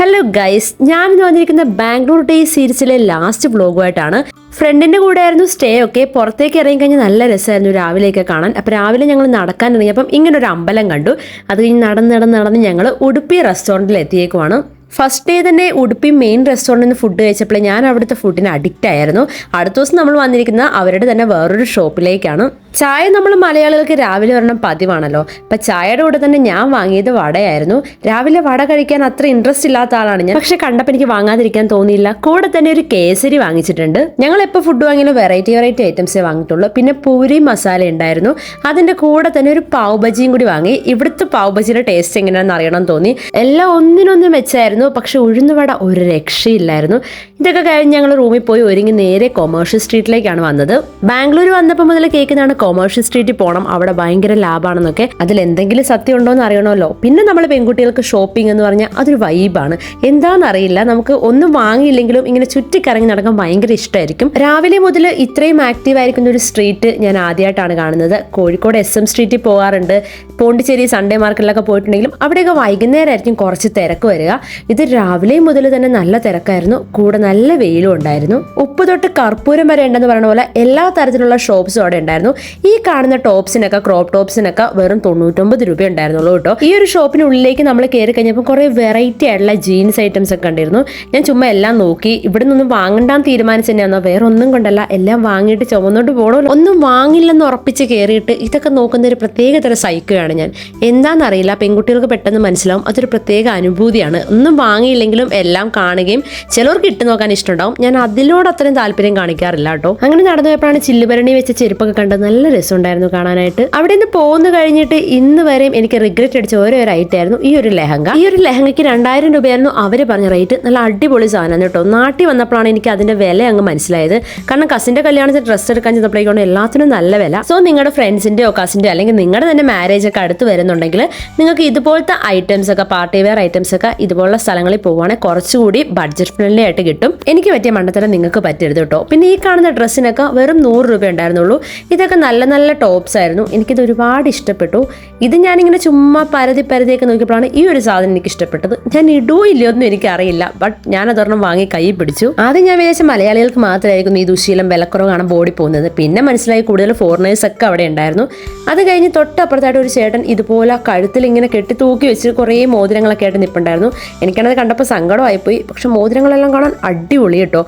Hello guys ഞാൻ ഇന്ന് വന്നിരിക്കുന്ന ബാംഗ്ലൂർ ഡേ സീരീസിലെ ലാസ്റ്റ് വ്ലോഗുമായിട്ടാണ് ഫ്രണ്ടിന്റെ കൂടെ ആയിരുന്നു സ്റ്റേ ഒക്കെ. പുറത്തേക്ക് ഇറങ്ങി കഴിഞ്ഞാൽ നല്ല രസമായിരുന്നു രാവിലെയൊക്കെ കാണാൻ. അപ്പോൾ രാവിലെ ഞങ്ങൾ നടക്കാൻ ഇറങ്ങിയപ്പം ഇങ്ങനെ ഒരു അമ്പലം കണ്ടു. അത് കഴിഞ്ഞ് നടന്ന് നടന്ന് നടന്ന് ഞങ്ങൾ ഉടുപ്പി റെസ്റ്റോറന്റിൽ എത്തിയേക്കുവാണ്. ഫസ്റ്റ് ഡേ തന്നെ ഉടുപ്പി മെയിൻ റെസ്റ്റോറന്റിൽ നിന്ന് ഫുഡ് കഴിച്ചപ്പോൾ ഞാൻ അവിടുത്തെ ഫുഡിന് അഡിക്റ്റ് ആയിരുന്നു. അടുത്ത ദിവസം നമ്മൾ വന്നിരിക്കുന്ന അവരുടെ തന്നെ വേറൊരു ഷോപ്പിലേക്കാണ് ചായ നമ്മൾ മലയാളികൾക്ക് രാവിലെ വരണം പതിവാണല്ലോ. അപ്പം ചായയുടെ കൂടെ തന്നെ ഞാൻ വാങ്ങിയത് വടയായിരുന്നു. രാവിലെ വട കഴിക്കാൻ അത്ര ഇൻട്രസ്റ്റ് ഇല്ലാത്ത ആളാണ് ഞാൻ. പക്ഷെ കണ്ടപ്പോൾ എനിക്ക് വാങ്ങാതിരിക്കാൻ തോന്നിയില്ല. കൂടെ തന്നെ ഒരു കേസരി വാങ്ങിച്ചിട്ടുണ്ട്. ഞങ്ങൾ എപ്പോൾ ഫുഡ് വാങ്ങിയാലും വെറൈറ്റി വെറൈറ്റി ഐറ്റംസേ വാങ്ങിയിട്ടുള്ളൂ. പിന്നെ പൂരി മസാല ഉണ്ടായിരുന്നു. അതിന്റെ കൂടെ തന്നെ ഒരു പാവ് ബജിയും കൂടി വാങ്ങി. ഇവിടുത്തെ പാവ് ബജിയുടെ ടേസ്റ്റ് എങ്ങനെയാണെന്ന് അറിയണം തോന്നി. എല്ലാം ഒന്നിനൊന്നും വെച്ചായിരുന്നു പക്ഷെ ഉഴുന്നുവട ഒരു രക്ഷയില്ലായിരുന്നു. ഇതൊക്കെ കഴിഞ്ഞ് ഞങ്ങൾ റൂമിൽ പോയി ഒരുങ്ങി നേരെ കൊമേഴ്ഷ്യൽ സ്ട്രീറ്റിലേക്കാണ് വന്നത്. ബാംഗ്ലൂർ വന്നപ്പോൾ മുതൽ കേൾക്കുന്നതാണ് കൊമേഴ്ഷ്യൽ സ്ട്രീറ്റിൽ പോകണം അവിടെ ഭയങ്കര ലാഭാണെന്നൊക്കെ. അതിൽ എന്തെങ്കിലും സത്യം ഉണ്ടോ എന്ന് അറിയണമല്ലോ. പിന്നെ നമ്മൾ പെൺകുട്ടികൾക്ക് ഷോപ്പിംഗ് എന്ന് പറഞ്ഞാൽ അതൊരു വൈബാണ് എന്താണെന്നറിയില്ല നമുക്ക് ഒന്നും വാങ്ങിയില്ലെങ്കിലും ഇങ്ങനെ ചുറ്റിക്കറങ്ങി നടക്കാൻ ഭയങ്കര ഇഷ്ടമായിരിക്കും രാവിലെ മുതൽ ഇത്രയും ആക്റ്റീവ് ആയിരിക്കുന്ന ഒരു സ്ട്രീറ്റ് ഞാൻ ആദ്യമായിട്ടാണ് കാണുന്നത്. കോഴിക്കോട് എസ് എം സ്ട്രീറ്റിൽ പോകാറുണ്ട്. പോണ്ടിച്ചേരി സൺഡേ മാർക്കറ്റിലൊക്കെ പോയിട്ടുണ്ടെങ്കിലും അവിടെയൊക്കെ വൈകുന്നേരമായിരിക്കും കുറച്ച് തിരക്ക് വരിക. ഇത് രാവിലെ മുതൽ തന്നെ നല്ല തിരക്കായിരുന്നു. കൂടെ നല്ല വെയിലും ഉണ്ടായിരുന്നു. ഉപ്പ് തൊട്ട് കർപ്പൂരം വരെ ഉണ്ടെന്ന് പറയുന്ന പോലെ എല്ലാ തരത്തിലുള്ള ഷോപ്സും അവിടെ ഉണ്ടായിരുന്നു. ഈ കാണുന്ന ടോപ്സിനൊക്കെ ക്രോപ്പ് ടോപ്സിനൊക്കെ വെറും തൊണ്ണൂറ്റൊമ്പത് രൂപ ഉണ്ടായിരുന്നുള്ളൂ കേട്ടോ. ഈ ഒരു ഷോപ്പിനുള്ളിലേക്ക് നമ്മൾ കയറി കഴിഞ്ഞപ്പോൾ കുറേ വെറൈറ്റി ആയിട്ടുള്ള ജീൻസ് ഐറ്റംസ് ഒക്കെ ഉണ്ടായിരുന്നു ഞാൻ ചുമ്മാ എല്ലാം നോക്കി. ഇവിടെ നിന്നൊന്നും വാങ്ങണ്ടാന്ന് തീരുമാനിച്ചു തന്നെയാണോ വേറെ ഒന്നും കൊണ്ടല്ല. എല്ലാം വാങ്ങിയിട്ട് ചുമന്നോട്ട് പോകണമല്ലോ ഒന്നും വാങ്ങില്ലെന്ന് ഉറപ്പിച്ച് കയറിയിട്ട് ഇതൊക്കെ നോക്കുന്ന ഒരു പ്രത്യേക തരം സൈക്കോയാണ് ഞാൻ. എന്താണെന്നറിയില്ല പെൺകുട്ടികൾക്ക് പെട്ടെന്ന് മനസ്സിലാവും. അതൊരു പ്രത്യേക അനുഭൂതിയാണ്. ഒന്നും വാങ്ങിയില്ലെങ്കിലും എല്ലാം കാണുകയും ചിലർക്ക് ഇട്ട് നോക്കാൻ ഇഷ്ടമുണ്ടാവും. ഞാൻ അതിനോട് അത്രയും താല്പര്യം കാണിക്കാറില്ല കേട്ടോ. അങ്ങനെ നടന്നു ചില്ലുഭരണി വെച്ച ചെരുപ്പൊക്കെ കണ്ട് നല്ല രസമുണ്ടായിരുന്നു കാണാനായിട്ട്. അവിടെ നിന്ന് പോകുന്ന കഴിഞ്ഞിട്ട് ഇന്ന് വരെയും എനിക്ക് റിഗ്രറ്റ് അടിച്ച ഓരോ ഒരു ആയിരുന്നു. ഈ ഒരു ലഹങ്ക. ഈ ഒരു ലെഹങ്കയ്ക്ക് രണ്ടായിരം രൂപയായിരുന്നു അവർ പറഞ്ഞ റേറ്റ് നല്ല അടിപൊളി സാധനം കേട്ടോ. നാട്ടിൽ വന്നപ്പോഴാണ് എനിക്ക് അതിന്റെ വില അങ്ങ് മനസ്സിലായത്. കാരണം കസിന്റെ കല്യാണത്തിന് ഡ്രസ്സ് എടുക്കാൻ ചെന്നപ്പോഴേക്കും എല്ലാത്തിനും നല്ല വില. സോ നിങ്ങളുടെ ഫ്രണ്ട്സിന്റെയോ കസിന്റെ അല്ലെങ്കിൽ നിങ്ങളുടെ തന്നെ മാരേജ് ഒക്കെ അടുത്ത് വരുന്നുണ്ടെങ്കിൽ നിങ്ങൾക്ക് ഇതുപോലത്തെ ഐറ്റംസ് ഒക്കെ പാർട്ടി വെയർ ഐറ്റംസ് ഒക്കെ ഇതുപോലുള്ള സ്ഥലങ്ങളിൽ പോവുകയാണെങ്കിൽ കുറച്ചുകൂടി ബഡ്ജറ്റ് ഫ്രണ്ട്ലി ആയിട്ട് കിട്ടും. എനിക്ക് പറ്റിയ മണ്ടത്തരം നിങ്ങൾക്ക് പറ്റരുത് കേട്ടോ. പിന്നെ ഈ കാണുന്ന ഡ്രസ്സിനൊക്കെ വെറും നൂറ് രൂപ ഉണ്ടായിരുന്നുള്ളൂ. ഇതൊക്കെ നല്ല നല്ല ടോപ്സ് ആയിരുന്നു. എനിക്കിത് ഒരുപാട് ഇഷ്ടപ്പെട്ടു. ഇത് ഞാനിങ്ങനെ ചുമ്മാ പരതി പരതിയൊക്കെ നോക്കിയപ്പോഴാണ് ഈ ഒരു സാധനം എനിക്ക് ഇഷ്ടപ്പെട്ടത്. ഞാൻ ഇടൂ ഇല്ലയോ ഒന്നും എനിക്കറിയില്ല. ബട്ട് ഞാൻ അതൊരെണ്ണം വാങ്ങി കൈ പിടിച്ചു. ആദ്യം ഞാൻ വിചാരിച്ച മലയാളികൾക്ക് മാത്രമായിരിക്കും ഈ ദുശീലം വിലക്കുറവ് കാണാൻ ബോഡി പോകുന്നത്. പിന്നെ മനസ്സിലായി കൂടുതൽ ഫോറിനേഴ്സ് ഒക്കെ അവിടെ ഉണ്ടായിരുന്നു. അത് കഴിഞ്ഞ് തൊട്ടപ്പുറത്തായിട്ട് ഒരു ചേട്ടൻ ഇതുപോലെ കഴുത്തിൽ ഇങ്ങനെ കെട്ടി തൂക്കി വെച്ച് കുറേ മോതിരങ്ങളൊക്കെ ആയിട്ട് നിൽപ്പുണ്ടായിരുന്നു എനിക്കാണത് കണ്ടപ്പോൾ സങ്കടമായിപ്പോയി. പക്ഷെ മോതിരങ്ങളെല്ലാം കാണാൻ അടിപൊളി കേട്ടോ.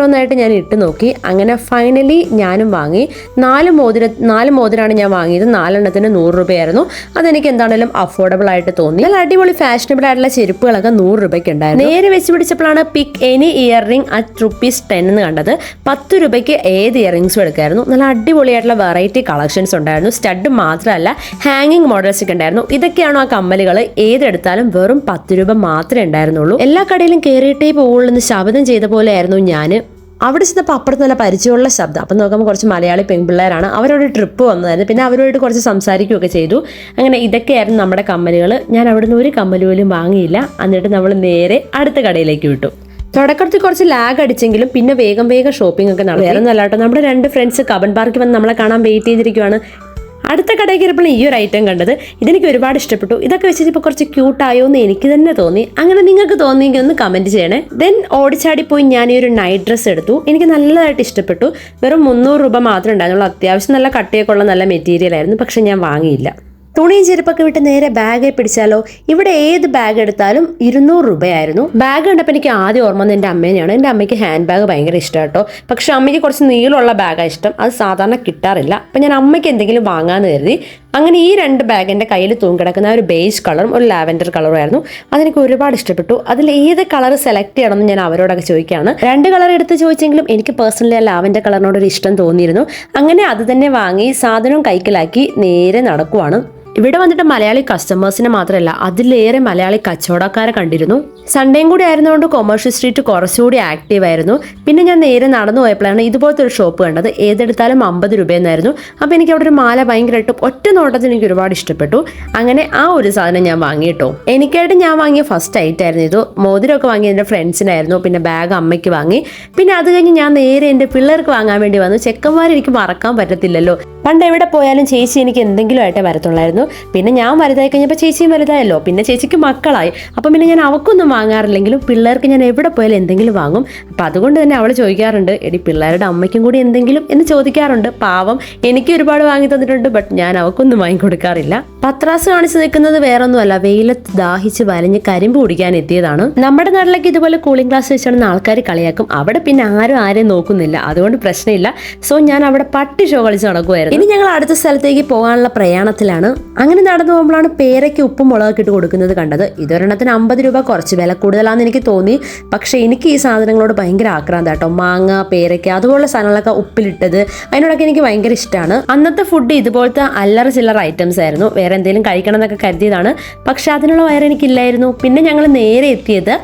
ഓരോന്നോരോന്നായിട്ട് ഞാൻ ഇട്ട് നോക്കി. അങ്ങനെ ഫൈനലി ഞാനും വാങ്ങി. നാല് മോതിര നാല് മോതിരാണ് ഞാൻ വാങ്ങിയത്. നാലെണ്ണത്തിന് നൂറ് രൂപയായിരുന്നു. അതെനിക്ക് എന്താണെങ്കിലും അഫോർഡബിൾ ആയിട്ട് തോന്നി. നല്ല അടിപൊളി ഫാഷനബിൾ ആയിട്ടുള്ള ചെരുപ്പുകളൊക്കെ നൂറ് രൂപയ്ക്ക് ഉണ്ടായിരുന്നു. നേരെ വെച്ച് പിടിച്ചപ്പോഴാണ് pick any ear ring at rupees ten എന്ന് കണ്ടത്. പത്ത് രൂപയ്ക്ക് ഏത് ഇയർ റിംഗ്സും എടുക്കായിരുന്നു. നല്ല അടിപൊളിയായിട്ടുള്ള വെറൈറ്റി കളക്ഷൻസ് ഉണ്ടായിരുന്നു. സ്റ്റഡ് മാത്രമല്ല ഹാങ്ങിങ് മോഡൽസ് ഒക്കെ ഉണ്ടായിരുന്നു. ഇതൊക്കെയാണോ ആ കമ്മലുകൾ? ഏതെടുത്താലും വെറും പത്ത് രൂപ മാത്രമേ ഉണ്ടായിരുന്നുള്ളൂ. എല്ലാ കടയിലും കയറിയിട്ടേ പോകുള്ളൂ എന്ന് ശബ്ദം ചെയ്ത പോലെയായിരുന്നു ഞാൻ അവിടെ ചെന്നപ്പോൾ അപ്പുറത്ത് നല്ല പരിചയമുള്ള ശബ്ദം. അപ്പം നോക്കുമ്പോൾ കുറച്ച് മലയാളി പെൺപിള്ളേരാണ്. അവരോട് ട്രിപ്പ് വന്നതായിരുന്നു. പിന്നെ അവരോട് കുറച്ച് സംസാരിക്കുകയൊക്കെ ചെയ്തു. അങ്ങനെ ഇതൊക്കെയായിരുന്നു നമ്മുടെ കമ്മലുകൾ ഞാൻ അവിടുന്ന് ഒരു കമ്മൽ പോലും വാങ്ങിയില്ല. എന്നിട്ട് നമ്മൾ നേരെ അടുത്ത കടയിലേക്ക് വിട്ടു. തുടക്കത്തിൽ കുറച്ച് ലാഗ് അടിച്ചെങ്കിലും പിന്നെ വേഗം വേഗം ഷോപ്പിംഗ് ഒക്കെ നടന്നു വേറെ നല്ല കേട്ടോ നമ്മുടെ രണ്ട് ഫ്രണ്ട്സ് കബൻ പാർക്കിൽ വന്ന് നമ്മളെ കാണാൻ വെയിറ്റ് ചെയ്തിരിക്കുവാണ്. അടുത്ത കടയിൽ കയറിയപ്പോൾ ഈ ഒരു ഐറ്റം കണ്ടത്. ഇതെനിക്ക് ഒരുപാട് ഇഷ്ടപ്പെട്ടു. ഇതൊക്കെ വെച്ചിട്ട് ഇപ്പോൾ കുറച്ച് ക്യൂട്ടായോ എന്ന് എനിക്ക് തന്നെ തോന്നി. അങ്ങനെ നിങ്ങൾക്ക് തോന്നിയെങ്കിൽ ഒന്ന് കമന്റ് ചെയ്യണേ. ദെൻ ഓടിച്ചാടി പോയി ഞാൻ ഈ ഒരു നൈറ്റ് ഡ്രസ്സ് എടുത്തു. എനിക്ക് നല്ലതായിട്ട് ഇഷ്ടപ്പെട്ടു. വെറും മുന്നൂറ് രൂപ മാത്രമേ ഉണ്ടായിരുന്നുള്ളൂ. അത്യാവശ്യം നല്ല കട്ടിയൊക്കെ ഉള്ള നല്ല മെറ്റീരിയൽ ആയിരുന്നു. പക്ഷെ ഞാൻ വാങ്ങിയില്ല. തുണിയും ചെരുപ്പൊക്കെ വിട്ട് നേരെ ബാഗ് പിടിച്ചാലോ? ഇവിടെ ഏത് ബാഗ് എടുത്താലും ഇരുന്നൂറ് രൂപയായിരുന്നു. ബാഗ് കണ്ടപ്പോൾ എനിക്ക് ആദ്യം ഓർമ്മ എന്റെ അമ്മേനെയാണ്. എന്റെ അമ്മയ്ക്ക് ഹാൻഡ് ബാഗ് ഭയങ്കര ഇഷ്ടം കേട്ടോ പക്ഷെ അമ്മയ്ക്ക് കുറച്ച് നീളമുള്ള ബാഗാണ് ഇഷ്ടം. അത് സാധാരണ കിട്ടാറില്ല. അപ്പം ഞാൻ അമ്മയ്ക്ക് എന്തെങ്കിലും വാങ്ങാമെന്ന് കരുതി അങ്ങനെ ഈ രണ്ട് ബാഗ് എന്റെ കയ്യിൽ തൂങ്ങിക്കിടക്കുന്ന ഒരു ബേജ് കളറും ഒരു ലാവൻഡർ കളറും ആയിരുന്നു. അതെനിക്ക് ഒരുപാട് ഇഷ്ടപ്പെട്ടു. അതിൽ ഏത് കളർ സെലക്ട് ചെയ്യണമെന്ന് ഞാൻ അവരോടൊക്കെ ചോദിക്കുകയാണ്. രണ്ട് കളർ എടുത്ത് ചോദിച്ചെങ്കിലും എനിക്ക് പേഴ്സണലി ആ ലാവൻഡർ കളറിനോട് ഒരു ഇഷ്ടം തോന്നിയിരുന്നു. അങ്ങനെ അത് തന്നെ വാങ്ങി സാധനം കൈക്കലാക്കി നേരെ നടക്കുവാണ്. ഇവിടെ വന്നിട്ട് മലയാളി കസ്റ്റമേഴ്സിനെ മാത്രമല്ല അതിലേറെ മലയാളി കച്ചവടക്കാരെ കണ്ടിരുന്നു. സൺഡേയും കൂടി ആയിരുന്നതുകൊണ്ട് കൊമേഴ്ഷ്യൽ സ്ട്രീറ്റ് കുറച്ചുകൂടി ആക്റ്റീവ് ആയിരുന്നു. പിന്നെ ഞാൻ നേരെ നടന്നു പോയപ്പോഴാണ് ഇതുപോലത്തെ ഒരു ഷോപ്പ് കണ്ടത്. ഏതെടുത്താലും അമ്പത് രൂപയെന്നായിരുന്നു. അപ്പോൾ എനിക്ക് അവിടെ ഒരു മാല ഭയങ്കരമായിട്ടും ഒറ്റ നോട്ടത്തിൽ എനിക്ക് ഒരുപാട് ഇഷ്ടപ്പെട്ടു. അങ്ങനെ ആ ഒരു സാധനം ഞാൻ വാങ്ങിയിട്ടോ. എനിക്കായിട്ട് ഞാൻ വാങ്ങിയ ഫസ്റ്റ് ഐറ്റം ആയിരുന്നു ഇത്. മോതിരമൊക്കെ വാങ്ങി എന്റെ ഫ്രണ്ട്സിനായിരുന്നു പിന്നെ ബാഗ് അമ്മയ്ക്ക് വാങ്ങി. പിന്നെ അത് കഴിഞ്ഞ് ഞാൻ നേരെ എന്റെ പിള്ളേർക്ക് വാങ്ങാൻ വേണ്ടി വന്നു. ചെക്കന്മാർ എനിക്ക് മറക്കാൻ പറ്റത്തില്ലല്ലോ. പണ്ട് എവിടെ പോയാലും ചേച്ചി എനിക്ക് എന്തെങ്കിലും ആയിട്ടേ വരത്തുള്ളായിരുന്നു. പിന്നെ ഞാൻ വലുതായി കഴിഞ്ഞപ്പോൾ ചേച്ചിയും വലുതായല്ലോ. പിന്നെ ചേച്ചിക്ക് മക്കളായി. അപ്പം പിന്നെ ഞാൻ അവക്കൊന്നും വാങ്ങാറില്ലെങ്കിലും പിള്ളേർക്ക് ഞാൻ എവിടെ പോയാലും എന്തെങ്കിലും വാങ്ങും. അപ്പം അതുകൊണ്ട് തന്നെ അവൾ ചോദിക്കാറുണ്ട് എടി പിള്ളേരുടെ അമ്മയ്ക്കും കൂടി എന്തെങ്കിലും? എന്ന് ചോദിക്കാറുണ്ട്. പാവം എനിക്ക് ഒരുപാട് വാങ്ങി തന്നിട്ടുണ്ട് ബട്ട് ഞാൻ അവക്കൊന്നും വാങ്ങിക്കൊടുക്കാറില്ല പത്രാസ് കാണിച്ചു നിൽക്കുന്നത് വേറൊന്നുമല്ല വെയിലത്ത് ദാഹിച്ച് വലഞ്ഞ് കരിമ്പ് കുടിക്കാൻ എത്തിയതാണ്. നമ്മുടെ നാട്ടിലേക്ക് ഇതുപോലെ കൂളിംഗ് ഗ്ലാസ് വെച്ചാണ് ആൾക്കാർ കളിയാക്കും. അവിടെ പിന്നെ ആരും ആരെയും നോക്കുന്നില്ല അതുകൊണ്ട് പ്രശ്നമില്ല. സോ ഞാൻ അവിടെ പട്ടി ഷോ കളിച്ച് നടക്കുമായിരുന്നു ഇനി ഞങ്ങൾ അടുത്ത സ്ഥലത്തേക്ക് പോകാനുള്ള പ്രയാണത്തിലാണ്. അങ്ങനെ നടന്നു പോകുമ്പോഴാണ് പേരയ്ക്ക് ഉപ്പും മുളകൊക്കെ ഇട്ട് കൊടുക്കുന്നത് കണ്ടത്. ഇതൊരെണ്ണത്തിന് അമ്പത് രൂപ കുറച്ച് വില കൂടുതലാണെന്ന് എനിക്ക് തോന്നി. പക്ഷേ എനിക്ക് ഈ സാധനങ്ങളോട് ഭയങ്കര ആക്രാന്ത കേട്ടോ മാങ്ങ പേരയ്ക്ക അതുപോലുള്ള സാധനങ്ങളൊക്കെ ഉപ്പിലിട്ടത് അതിനോടൊക്കെ എനിക്ക് ഭയങ്കര ഇഷ്ടമാണ് അന്നത്തെ ഫുഡ് ഇതുപോലത്തെ അല്ലറ ചില്ലറ ഐറ്റംസ് ആയിരുന്നു. വേറെ എന്തെങ്കിലും കഴിക്കണം എന്നൊക്കെ കരുതിയതാണ്. പക്ഷെ അതിനുള്ള വയറ് എനിക്കില്ലായിരുന്നു. പിന്നെ ഞങ്ങൾ നേരെ എത്തിയത്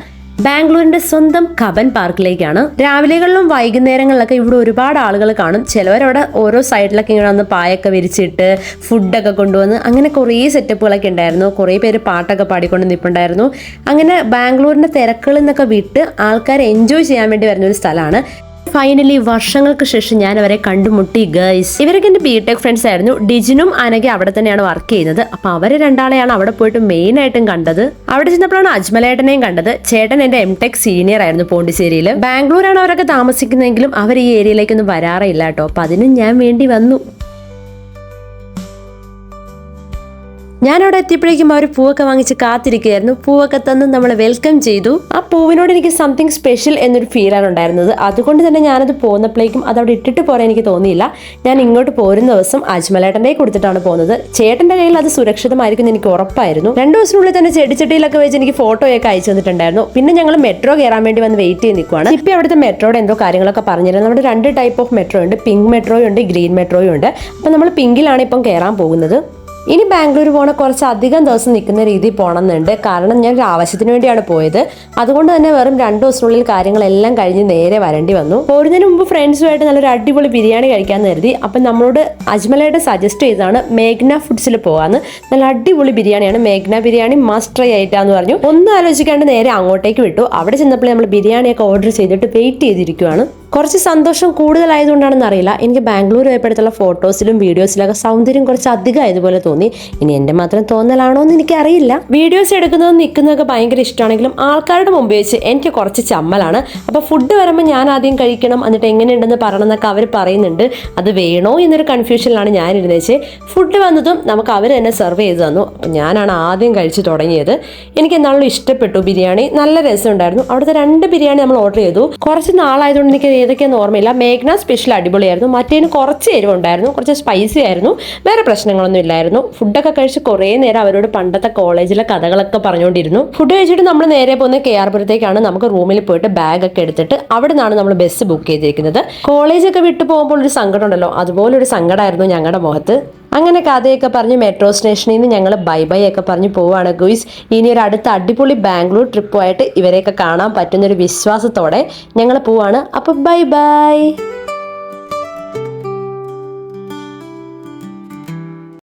ബാംഗ്ലൂരിന്റെ സ്വന്തം കബൻ പാർക്കിലേക്കാണ്. രാവിലെകളിലും വൈകുന്നേരങ്ങളിലൊക്കെ ഇവിടെ ഒരുപാട് ആളുകൾ കാണും. ചിലവരവിടെ ഓരോ സൈഡിലൊക്കെ ഇങ്ങനെ വന്ന് പായൊക്കെ വിരിച്ചിട്ട് ഫുഡൊക്കെ കൊണ്ടുവന്ന് അങ്ങനെ കുറേ സെറ്റപ്പുകളൊക്കെ ഉണ്ടായിരുന്നു. കുറേ പേര് പാട്ടൊക്കെ പാടിക്കൊണ്ട് നിൽപ്പുണ്ടായിരുന്നു അങ്ങനെ ബാംഗ്ലൂരിന്റെ തിരക്കുകളിൽ നിന്നൊക്കെ വിട്ട് ആൾക്കാർ എൻജോയ് ചെയ്യാൻ വേണ്ടി വരുന്ന ഒരു സ്ഥലമാണ്. ഫൈനലി വർഷങ്ങൾക്ക് ശേഷം ഞാൻ അവരെ കണ്ടുമുട്ടി ഗേൾസ് ഇവരൊക്കെ എന്റെ ബിടെക് ഫ്രണ്ട്സ് ആയിരുന്നു. ഡിജിനും അനകെ അവിടെ തന്നെയാണ് വർക്ക് ചെയ്യുന്നത്. അപ്പൊ അവർ രണ്ടാളെയാണ് അവിടെ പോയിട്ട് മെയിൻ ആയിട്ടും കണ്ടത്. അവിടെ ചെന്നപ്പോഴാണ് അജ്മലേട്ടനെയും കണ്ടത്. ചേട്ടൻ എന്റെ എം ടെക് സീനിയർ ആയിരുന്നു പോണ്ടിച്ചേരിയിൽ ബാംഗ്ലൂരാണ് അവരൊക്കെ താമസിക്കുന്നതെങ്കിലും അവർ ഈ ഏരിയയിലേക്കൊന്നും വരാറില്ല കേട്ടോ. അപ്പൊ അതിനും ഞാൻ വേണ്ടി വന്നു. ഞാൻ അവിടെ എത്തിയപ്പോഴേക്കും അവർ പൂവൊക്കെ വാങ്ങിച്ച് കാത്തിരിക്കുകയായിരുന്നു. പൂവൊക്കെ തന്ന് നമ്മളെ വെൽക്കം ചെയ്തു. ആ പൂവിനോട് എനിക്ക് സംതിങ് സ്പെഷ്യൽ എന്നൊരു ഫീലാണ് ഉണ്ടായിരുന്നത്. അതുകൊണ്ട് തന്നെ ഞാനത് പോകുന്നപ്പോഴേക്കും അത് അവിടെ ഇട്ടിട്ട് പോരാൻ എനിക്ക് തോന്നിയില്ല. ഞാൻ ഇങ്ങോട്ട് പോരുന്ന ദിവസം അജ്മലേട്ടന്റെ കൊടുത്തിട്ടാണ് പോകുന്നത് ചേട്ടന്റെ കയ്യിൽ അത് സുരക്ഷിതമായിരിക്കും എനിക്ക് ഉറപ്പായിരുന്നു. രണ്ടു ദിവസത്തിനുള്ളിൽ തന്നെ ചെടിച്ചട്ടിയിലൊക്കെ വെച്ച് എനിക്ക് ഫോട്ടോയൊക്കെ അയച്ചു തന്നിട്ടുണ്ടായിരുന്നു. പിന്നെ ഞങ്ങൾ മെട്രോ കയറാൻ വേണ്ടി വന്ന് വെയിറ്റ് ചെയ്ത് നിൽക്കുവാണ്. ഇപ്പം അവിടുത്തെ മെട്രോയുടെ എന്തോ കാര്യങ്ങളൊക്കെ പറഞ്ഞിരുന്നു. നമ്മുടെ രണ്ട് ടൈപ്പ് ഓഫ് മെട്രോ ഉണ്ട്. പിങ്ക് മെട്രോയും ഉണ്ട് ഗ്രീൻ മെട്രോയും ഉണ്ട് അപ്പം നമ്മൾ പിങ്കിലാണ് ഇപ്പം കയറാൻ പോകുന്നത്. ഇനി ബാംഗ്ലൂർ പോണ കുറച്ച് അധികം ദിവസം നിൽക്കുന്ന രീതിയിൽ പോകണമെന്നുണ്ട് കാരണം ഞാൻ ഒരു ആവശ്യത്തിന് വേണ്ടിയാണ് പോയത്. അതുകൊണ്ട് തന്നെ വെറും രണ്ട് ദിവസത്തിനുള്ളിൽ കാര്യങ്ങളെല്ലാം കഴിഞ്ഞ് നേരെ വരേണ്ടി വന്നു. പോരുന്നതിന് മുമ്പ് ഫ്രണ്ട്സുമായിട്ട് നല്ലൊരു അടിപൊളി ബിരിയാണി കഴിക്കാൻ കരുതി. അപ്പം നമ്മളോട് അജ്മലയുടെ സജസ്റ്റ് ചെയ്താണ് മേഘ്ന ഫുഡ്സിൽ പോകാന്ന് നല്ല അടിപൊളി ബിരിയാണിയാണ്. മേഘ്ന ബിരിയാണി മസ്റ്റ് ട്രൈ ആയിട്ടാന്ന് പറഞ്ഞു. ഒന്നും ആലോചിക്കാണ്ട് നേരെ അങ്ങോട്ടേക്ക് വിട്ടു. അവിടെ ചെന്നപ്പോൾ നമ്മൾ ബിരിയാണിയൊക്കെ ഓർഡർ ചെയ്തിട്ട് വെയിറ്റ് ചെയ്തിരിക്കുവാണ്. കുറച്ച് സന്തോഷം കൂടുതലായതുകൊണ്ടാണെന്ന് അറിയില്ല. എനിക്ക് ബാംഗ്ലൂർ പോയപ്പോഴത്തുള്ള ഫോട്ടോസിലും വീഡിയോസിലൊക്കെ സൗന്ദര്യം കുറച്ച് അധികം ആയതുപോലെ തോന്നി. ഇനി എന്റെ മാത്രം തോന്നലാണോ എന്ന് എനിക്കറിയില്ല. വീഡിയോസ് എടുക്കുന്നതും നിൽക്കുന്നതൊക്കെ ഭയങ്കര ഇഷ്ടമാണെങ്കിലും ആൾക്കാരുടെ മുമ്പ് വെച്ച് എനിക്ക് കുറച്ച് ചമ്മലാണ്. അപ്പോൾ ഫുഡ് വരുമ്പോൾ ഞാൻ ആദ്യം കഴിക്കണം എന്നിട്ട് എങ്ങനെയുണ്ടെന്ന് പറയണം എന്നൊക്കെ അവർ പറയുന്നുണ്ട്. അത് വേണോ എന്നൊരു കൺഫ്യൂഷനിലാണ് ഞാൻ ഇരുന്നേച്ച് ഫുഡ് വന്നതും നമുക്ക് അവർ തന്നെ സെർവ് ചെയ്ത് തന്നു. അപ്പോൾ ഞാനാണ് ആദ്യം കഴിച്ച് തുടങ്ങിയത്. എനിക്ക് എന്നാളും ഇഷ്ടപ്പെട്ടു ബിരിയാണി. നല്ല രസമുണ്ടായിരുന്നു. അവിടുത്തെ രണ്ട് ബിരിയാണി നമ്മൾ ഓർഡർ ചെയ്തു. കുറച്ച് നാളായതുകൊണ്ട് എനിക്ക് ഏതൊക്കെയാണെന്ന് ഓർമ്മയില്ല. മേഘ്ന സ്പെഷ്യൽ അടിപൊളിയായിരുന്നു. മറ്റേതിന് കുറച്ച് എരിവുണ്ടായിരുന്നു. കുറച്ച് സ്പൈസി ആയിരുന്നു. വേറെ പ്രശ്നങ്ങളൊന്നും ഇല്ലായിരുന്നു. ഫുഡൊക്കെ കഴിച്ച് കുറേ നേരം അവരോട് പണ്ടത്തെ കോളേജിലെ കഥകളൊക്കെ പറഞ്ഞുകൊണ്ടിരുന്നു. ഫുഡ് കഴിച്ചിട്ട് നമ്മൾ നേരെ പോകുന്ന കെ ആർപുരത്തേക്കാണ് നമുക്ക് റൂമിൽ പോയിട്ട് ബാഗ് ഒക്കെ എടുത്തിട്ട് അവിടെ നിന്നാണ് നമ്മൾ ബസ് ബുക്ക് ചെയ്തിരിക്കുന്നത് കോളേജൊക്കെ വിട്ടു പോകുമ്പോൾ ഒരു സങ്കടം ഉണ്ടല്ലോ. അതുപോലെ ഒരു സങ്കടമായിരുന്നു ഞങ്ങളുടെ മുഖത്ത്. അങ്ങനെ കഥയൊക്കെ പറഞ്ഞ് മെട്രോ സ്റ്റേഷനിൽ നിന്ന് ഞങ്ങൾ ബൈ ബൈ ഒക്കെ പറഞ്ഞ് പോവുകയാണ് ഗുയിസ് ഇനി ഒരു അടുത്ത അടിപൊളി ബാംഗ്ലൂർ ട്രിപ്പുമായിട്ട് ഇവരെയൊക്കെ കാണാൻ പറ്റുന്നൊരു വിശ്വാസത്തോടെ ഞങ്ങൾ പോവാണ്. അപ്പോൾ ബൈ ബൈ